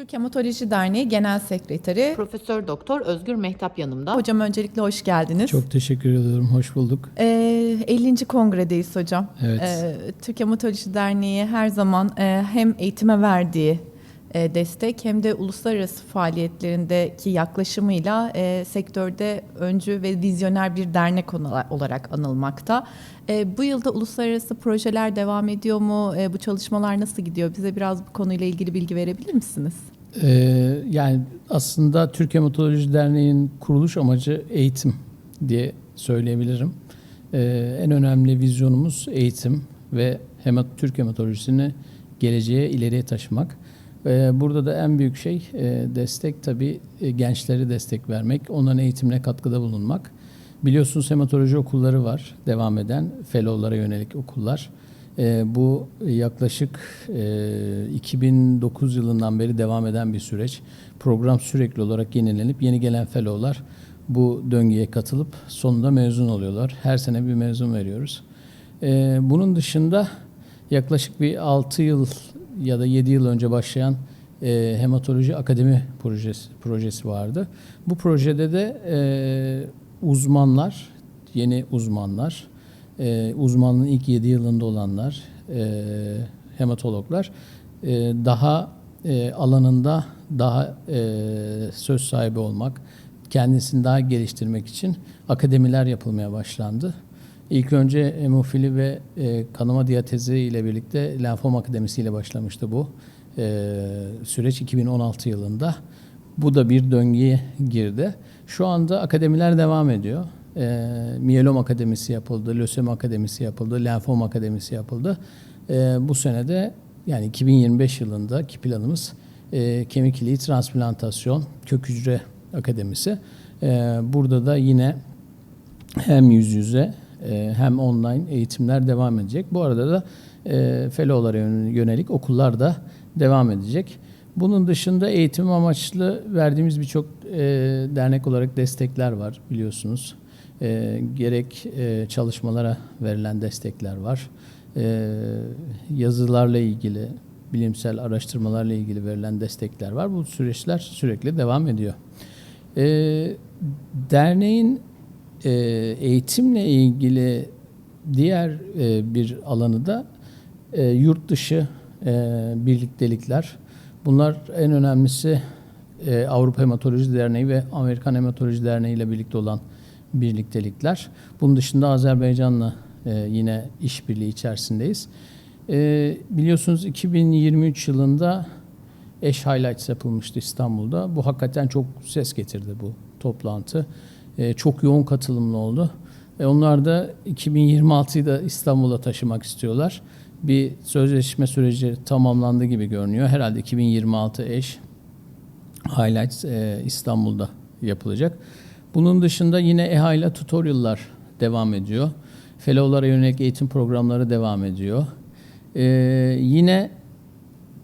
Türk Hematoloji Derneği Genel Sekreteri. Profesör Doktor Özgür Mehtap yanımda. Hocam öncelikle hoş geldiniz. Çok teşekkür ediyorum. Hoş bulduk. Ee, 50. kongredeyiz hocam. Evet. Ee, Türk Hematoloji Derneği her zaman e, hem eğitime verdiği destek hem de uluslararası faaliyetlerindeki yaklaşımıyla e, sektörde öncü ve vizyoner bir dernek olarak anılmakta. E, bu yılda uluslararası projeler devam ediyor mu? E, bu çalışmalar nasıl gidiyor? Bize biraz bu konuyla ilgili bilgi verebilir misiniz? Ee, yani aslında Türk Hematoloji Derneği'nin kuruluş amacı eğitim diye söyleyebilirim. Ee, en önemli vizyonumuz eğitim ve hemat Türk hematolojisini geleceğe ileriye taşımak. Ee, burada da en büyük şey e, destek tabii e, gençlere destek vermek, onların eğitimine katkıda bulunmak. Biliyorsunuz hematoloji okulları var, devam eden fellow'lara yönelik okullar. Ee, bu yaklaşık e, 2009 yılından beri devam eden bir süreç. Program sürekli olarak yenilenip yeni gelen fellow'lar bu döngüye katılıp sonunda mezun oluyorlar. Her sene bir mezun veriyoruz. Ee, bunun dışında yaklaşık bir 6 yıl ya da 7 yıl önce başlayan e, hematoloji akademi projesi, projesi vardı. Bu projede de e, uzmanlar, yeni uzmanlar, e, uzmanlığın ilk 7 yılında olanlar, e, hematologlar e, daha e, alanında daha e, söz sahibi olmak, kendisini daha geliştirmek için akademiler yapılmaya başlandı. İlk önce hemofili ve e, kanama diyatezi ile birlikte lenfom akademisi ile başlamıştı bu e, süreç 2016 yılında. Bu da bir döngüye girdi. Şu anda akademiler devam ediyor. E, miyelom akademisi yapıldı, lösemi akademisi yapıldı, lenfom akademisi yapıldı. E, bu sene de yani 2025 yılındaki planımız e, kemik iliği transplantasyon kök hücre akademisi. E, burada da yine hem yüz yüze hem online eğitimler devam edecek. Bu arada da e, fellow'lara yön- yönelik okullar da devam edecek. Bunun dışında eğitim amaçlı verdiğimiz birçok e, dernek olarak destekler var biliyorsunuz. E, gerek çalışmalara verilen destekler var. Yazılarla ilgili, bilimsel araştırmalarla ilgili verilen destekler var. Bu süreçler sürekli devam ediyor. Derneğin e, eğitimle ilgili diğer e, bir alanı da e, yurt dışı e, birliktelikler. Bunlar en önemlisi e, Avrupa Hematoloji Derneği ve Amerikan Hematoloji Derneği ile birlikte olan birliktelikler. Bunun dışında Azerbaycan'la e, yine işbirliği içerisindeyiz. E, biliyorsunuz 2023 yılında Eş Highlights yapılmıştı İstanbul'da. Bu hakikaten çok ses getirdi bu toplantı. E, çok yoğun katılımlı oldu. E, onlar da 2026'yı da İstanbul'a taşımak istiyorlar. Bir sözleşme süreci tamamlandı gibi görünüyor. Herhalde 2026 eş Highlights e, İstanbul'da yapılacak. Bunun dışında yine EHA ile tutorial'lar devam ediyor. Fellow'lara yönelik eğitim programları devam ediyor. E, yine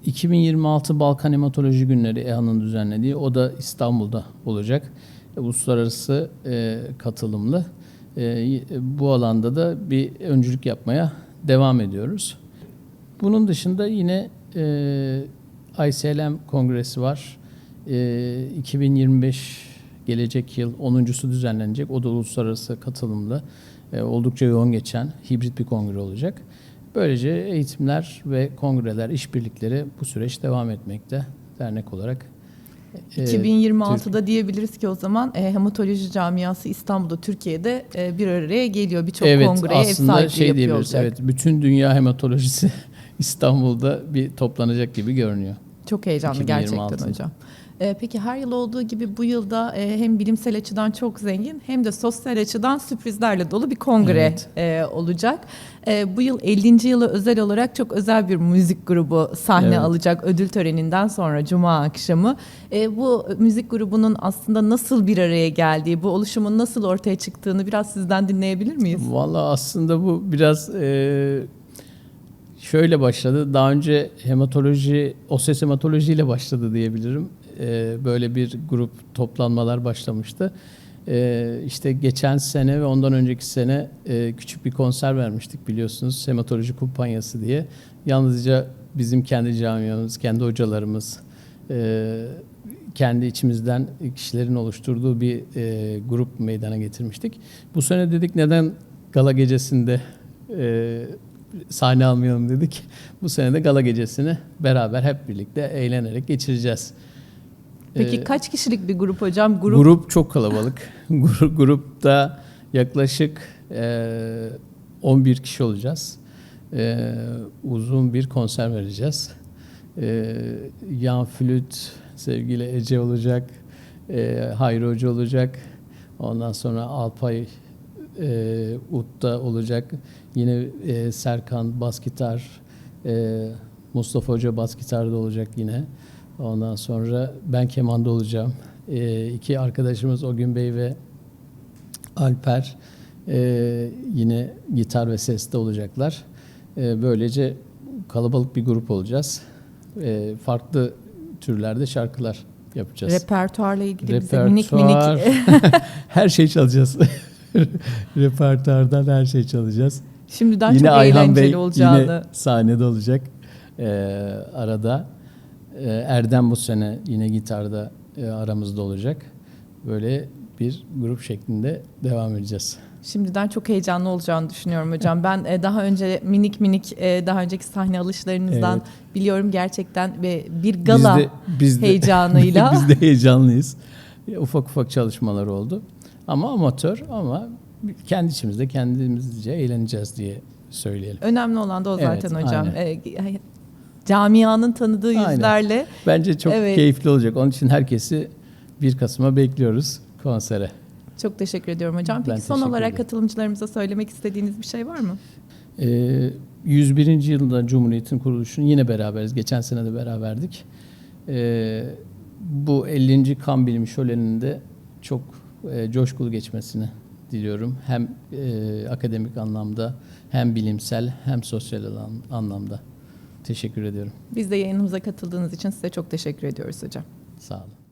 2026 Balkan Hematoloji Günleri EHA'nın düzenlediği o da İstanbul'da olacak. Uluslararası e, katılımlı. E, bu alanda da bir öncülük yapmaya devam ediyoruz. Bunun dışında yine e, ICLM kongresi var. E, 2025 gelecek yıl 10.sü düzenlenecek. O da uluslararası katılımlı. e, oldukça yoğun geçen hibrit bir kongre olacak. Böylece eğitimler ve kongreler, işbirlikleri bu süreç devam etmekte dernek olarak. E, 2026'da diyebiliriz ki o zaman e, hematoloji camiası İstanbul'da, Türkiye'de e, bir araya geliyor. Birçok evet, kongreye ev sahipliği şey yapıyor olacak. Evet, bütün dünya hematolojisi İstanbul'da bir toplanacak gibi görünüyor. Çok heyecanlı 2026'da. gerçekten hocam. E, peki her yıl olduğu gibi bu yılda e, hem bilimsel açıdan çok zengin hem de sosyal açıdan sürprizlerle dolu bir kongre Evet. e, olacak. E, bu yıl 50. yılı özel olarak çok özel bir müzik grubu sahne Evet. alacak ödül töreninden sonra Cuma akşamı. E, bu müzik grubunun aslında nasıl bir araya geldiği, bu oluşumun nasıl ortaya çıktığını biraz sizden dinleyebilir miyiz? Valla aslında bu biraz e, şöyle başladı. Daha önce hematoloji, OSES hematoloji ile başladı diyebilirim. E, böyle bir grup toplanmalar başlamıştı. E, işte geçen sene ve ondan önceki sene e, küçük bir konser vermiştik biliyorsunuz. Hematoloji kumpanyası diye. Yalnızca bizim kendi camiamız, kendi hocalarımız, e, kendi içimizden kişilerin oluşturduğu bir e, grup meydana getirmiştik. Bu sene dedik neden gala gecesinde e, sahne almayalım dedik. Bu sene de gala gecesini beraber hep birlikte eğlenerek geçireceğiz. Peki Ee, kaç kişilik bir grup hocam? Grup, Grup, çok kalabalık. Gru- Grupta yaklaşık e, 11 kişi olacağız. E, uzun bir konser vereceğiz. E, yan flüt sevgili Ece olacak. E, Hayri Hoca olacak. Ondan sonra Alpay e, Ut'ta olacak. Yine e, Serkan bas gitar. E, Mustafa Hoca bas gitarda olacak yine. Ondan sonra ben kemanda olacağım. E, iki arkadaşımız Ogün Bey ve Alper e, yine gitar ve seste olacaklar. E, böylece kalabalık bir grup olacağız. E, farklı türlerde şarkılar yapacağız. repertuarla ilgili bize minik Repertuar, minik her şey çalacağız. Repertuardan her şey çalacağız. şimdiden yine çok Ayhan eğlenceli Bey olacağını. yine sahnede olacak. Ee, arada Erdem bu sene yine gitarda e, aramızda olacak. Böyle bir grup şeklinde devam edeceğiz. Şimdiden çok heyecanlı olacağını düşünüyorum hocam. Ben e, daha önce minik minik e, daha önceki sahne alışlarınızdan biliyorum gerçekten ve bir gala biz de, biz de, heyecanıyla. biz de heyecanlıyız. Ufak ufak çalışmalar oldu. Ama amatör ama kendi içimizde kendimizce eğleneceğiz diye söyleyelim. Önemli olan da o Evet, zaten hocam. aynen. Camianın tanıdığı Aynen. yüzlerle Bence çok Evet. keyifli olacak. Onun için herkesi 1 Kasım'a bekliyoruz konsere. çok teşekkür ediyorum hocam. Peki Ben son olarak ederim. katılımcılarımıza söylemek istediğiniz bir şey var mı? Ee, 101. yılında Cumhuriyet'in kuruluşunu yine beraberiz. Geçen sene de beraberdik. Ee, bu 50. Kan Bilimi Şöleni'nde çok e, coşkulu geçmesini diliyorum. Hem e, akademik anlamda hem bilimsel hem sosyal anlamda. Teşekkür ediyorum. Biz de yayınımıza katıldığınız için size çok teşekkür ediyoruz hocam. Sağ olun.